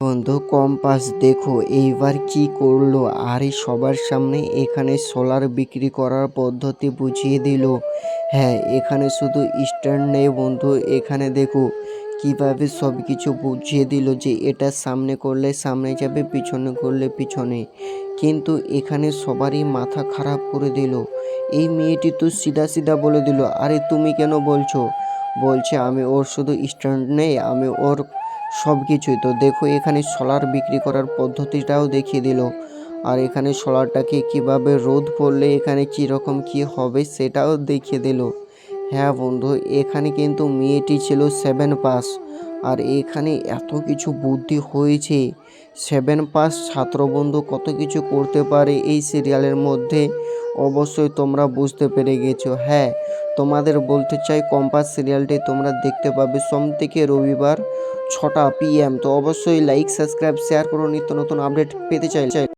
বন্ধু, কম্পাস, দেখো, এইবার কি করল? আরে, সবার সামনে এখানে সোলার বিক্রি করার পদ্ধতি বুঝিয়ে দিল। হ্যাঁ এখানে শুধু স্ট্যান্ড নেই বন্ধু, এখানে দেখো, কীভাবে সব কিছু বুঝিয়ে দিল যে এটা সামনে করলে সামনে যাবে, পিছনে করলে পিছনে। কিন্তু এখানে সবারই মাথা খারাপ করে দিল। এই মেয়েটি তো সিধা সিধা বলে দিল, আরে, তুমি কেন বলছো? বলছে, আমি ওর শুধু স্ট্যান্ড নেই, আমি ওর সব কিছুই তো দেখো, এখানে সোলার বিক্রি করার পদ্ধতিটাও দেখিয়ে দিল। আর এখানে সোলারটাকে কীভাবে রোদ পড়লে এখানে কীরকম কি হবে সেটাও দেখিয়ে দিল। হ্যাঁ বন্ধু, এখানে কিন্তু মেয়েটি ছিল সেভেন পাস আর এখানে এত কিছু বুদ্ধি হয়েছে। সেভেন পাস ছাত্রবন্ধু কত কিছু করতে পারে এই সিরিয়ালের মধ্যে? অবশ্যই তোমরা বুঝতে পেরে গেছো। হ্যাঁ তোমাদের বলতে চাই, কম্পাস সিরিয়ালটি তোমরা দেখতে পাবে সোম থেকে রবিবার ছটা পিএম তো অবশ্যই লাইক সাবস্ক্রাইব শেয়ার করো। নিত্য নতুন আপডেট পেতে চাই